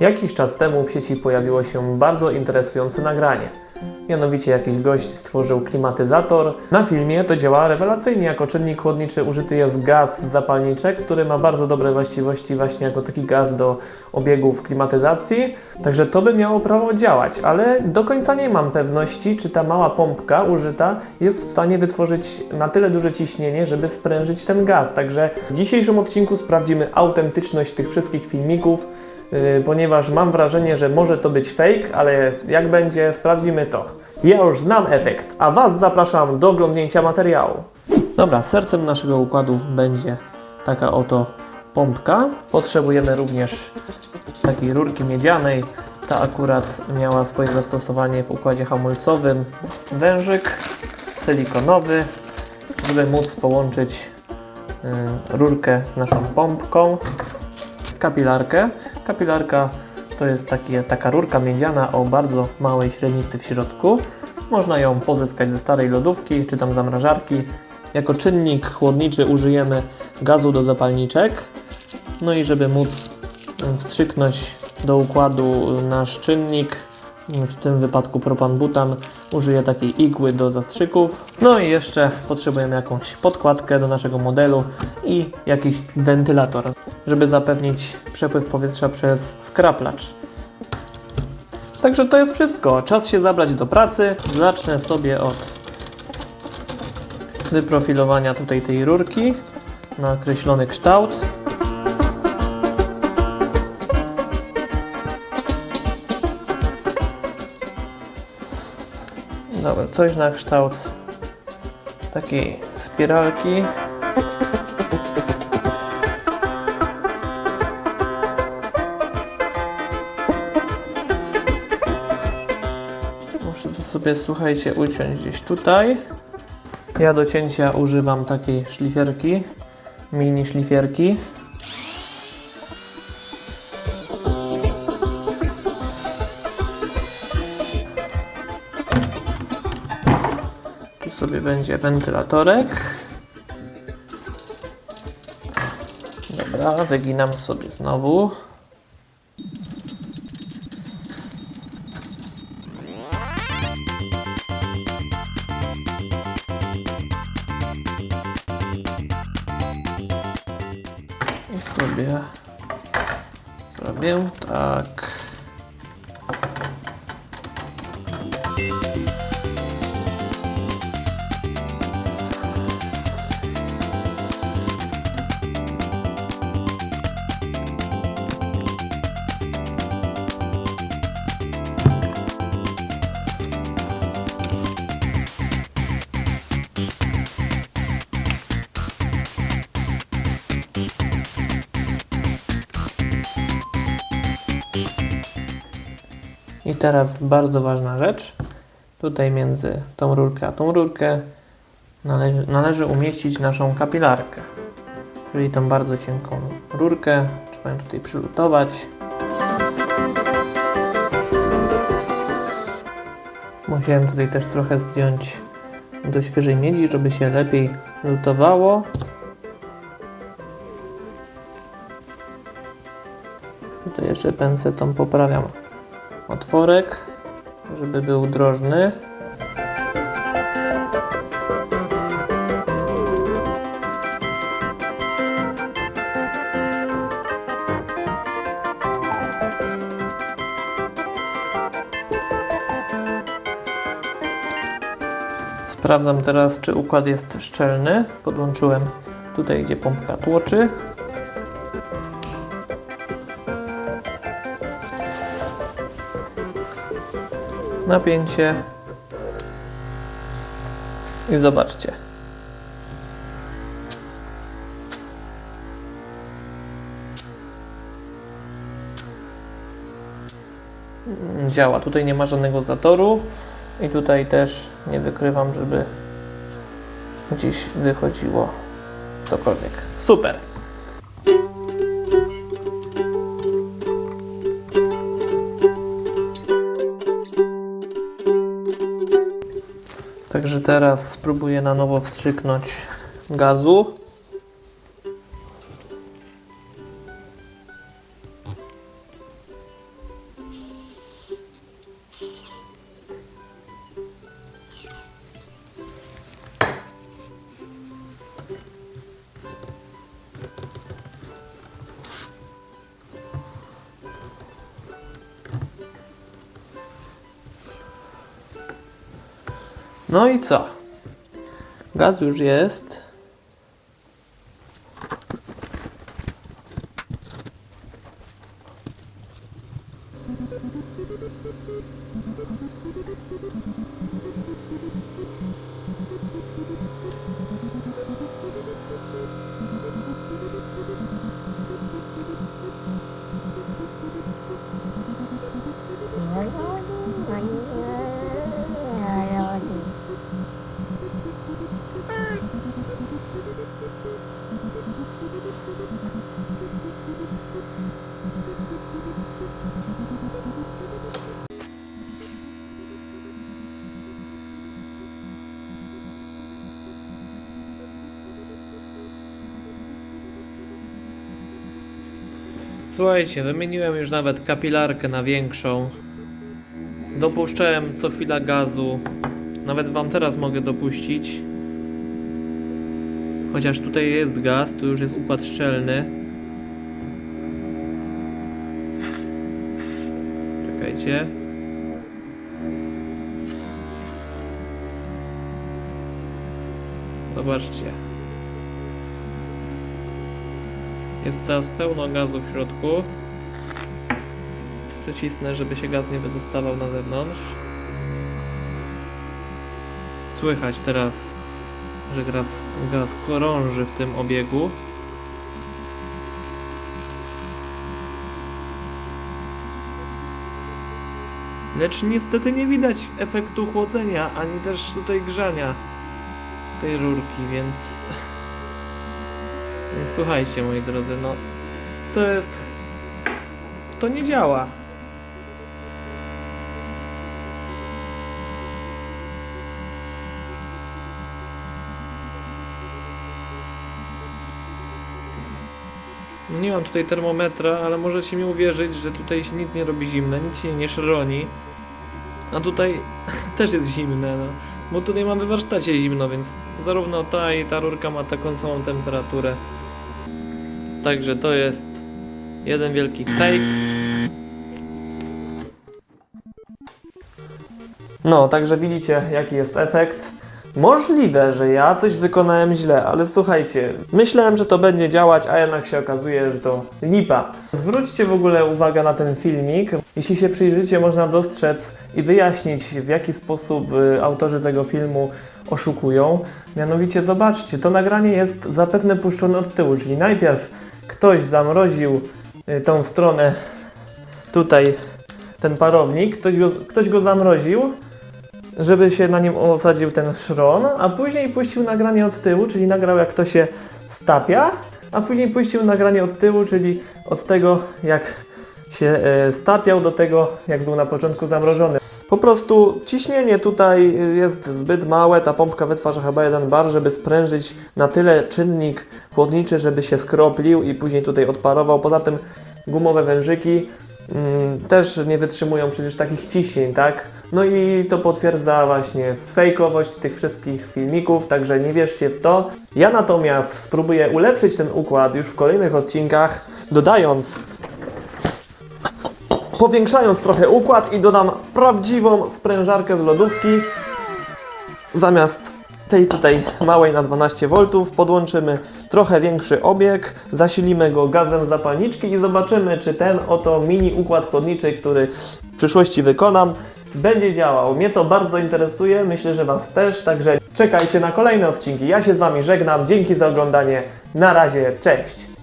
Jakiś czas temu w sieci pojawiło się bardzo interesujące nagranie. Mianowicie jakiś gość stworzył klimatyzator. Na filmie to działa rewelacyjnie. Jako czynnik chłodniczy użyty jest gaz zapalniczek, który ma bardzo dobre właściwości właśnie jako taki gaz do obiegów klimatyzacji. Także to by miało prawo działać, ale do końca nie mam pewności, czy ta mała pompka użyta jest w stanie wytworzyć na tyle duże ciśnienie, żeby sprężyć ten gaz. Także w dzisiejszym odcinku sprawdzimy autentyczność tych wszystkich filmików. Yy, ponieważ mam wrażenie, że może to być fake, ale jak będzie, sprawdzimy to. Ja już znam efekt, a Was zapraszam do oglądnięcia materiału. Dobra, sercem naszego układu będzie taka oto pompka. Potrzebujemy również takiej rurki miedzianej. Ta akurat miała swoje zastosowanie w układzie hamulcowym. Wężyk silikonowy, żeby móc połączyć yy, rurkę z naszą pompką kapilarkę. Kapilarka to jest taka rurka miedziana o bardzo małej średnicy w środku. Można ją pozyskać ze starej lodówki czy tam zamrażarki. Jako czynnik chłodniczy użyjemy gazu do zapalniczek. No i żeby móc mm, wstrzyknąć do układu nasz czynnik, w tym wypadku propan-butan, użyję takiej igły do zastrzyków. No i jeszcze potrzebujemy jakąś podkładkę do naszego modelu i jakiś wentylator, żeby zapewnić przepływ powietrza przez skraplacz. Także to jest wszystko. Czas się zabrać do pracy. Zacznę sobie od wyprofilowania tutaj tej rurki na określony kształt. Dobra, coś na kształt takiej spiralki. To sobie, słuchajcie, uciąć gdzieś tutaj. Ja do cięcia używam takiej szlifierki, mini szlifierki. Tu sobie będzie wentylatorek. Dobra, wyginam sobie znowu. Sobie zrobię tak. I teraz bardzo ważna rzecz. Tutaj między tą rurkę a tą rurkę należy, należy umieścić naszą kapilarkę. Czyli tą bardzo cienką rurkę. Trzeba ją tutaj przylutować. Musiałem tutaj też trochę zdjąć do świeżej miedzi, żeby się lepiej lutowało. Tutaj jeszcze pensetą poprawiam otworek, żeby był drożny. Sprawdzam teraz, czy układ jest szczelny. Podłączyłem tutaj, gdzie pompka tłoczy. Napięcie i zobaczcie. Działa. Tutaj nie ma żadnego zatoru i tutaj też nie wykrywam, żeby gdzieś wychodziło cokolwiek. Super! teraz spróbuję na nowo wstrzyknąć gazu. No i co? Gaz już jest. Słuchajcie, wymieniłem już nawet kapilarkę na większą. Dopuszczałem co chwila gazu. Nawet wam teraz mogę dopuścić. Chociaż tutaj jest gaz, tu już jest układ szczelny. Czekajcie. Zobaczcie. Jest teraz pełno gazu w środku. Przycisnę, żeby się gaz nie wydostawał na zewnątrz. Słychać teraz, że gaz, gaz krąży w tym obiegu. Lecz niestety nie widać efektu chłodzenia, ani też tutaj grzania tej rurki, więc słuchajcie, moi drodzy, no to jest. To nie działa. No Nie mam tutaj termometra, ale możecie mi uwierzyć, że tutaj się nic nie robi zimne, nic się nie szroni. A tutaj też jest zimne, no. Bo tutaj mamy w warsztacie zimno, więc zarówno ta i ta rurka ma taką samą temperaturę. Także to jest jeden wielki take. No, także widzicie jaki jest efekt. Możliwe, że ja coś wykonałem źle, ale słuchajcie, myślałem, że to będzie działać, a jednak się okazuje, że to lipa. Zwróćcie w ogóle uwagę na ten filmik. Jeśli się przyjrzycie, można dostrzec i wyjaśnić, w jaki sposób y, autorzy tego filmu oszukują. Mianowicie, zobaczcie, to nagranie jest zapewne puszczone od tyłu, czyli najpierw ktoś zamroził y, tą stronę tutaj, ten parownik, ktoś go, ktoś go zamroził, żeby się na nim osadził ten szron, a później puścił nagranie od tyłu, czyli nagrał jak to się stapia, a później puścił nagranie od tyłu, czyli od tego jak się e, stapiał do tego jak był na początku zamrożony. Po prostu ciśnienie tutaj jest zbyt małe, ta pompka wytwarza chyba jeden bar, żeby sprężyć na tyle czynnik chłodniczy, żeby się skroplił i później tutaj odparował. Poza tym gumowe wężyki mm, też nie wytrzymują przecież takich ciśnień, tak? No i to potwierdza właśnie fejkowość tych wszystkich filmików, także nie wierzcie w to. Ja natomiast spróbuję ulepszyć ten układ już w kolejnych odcinkach, dodając powiększając trochę układ i dodam prawdziwą sprężarkę z lodówki. Zamiast tej tutaj małej na 12 V podłączymy trochę większy obieg, zasilimy go gazem zapalniczki i zobaczymy, czy ten oto mini układ chłodniczy, który w przyszłości wykonam, będzie działał. Mnie to bardzo interesuje, myślę, że Was też, także czekajcie na kolejne odcinki. Ja się z Wami żegnam, dzięki za oglądanie, na razie, cześć!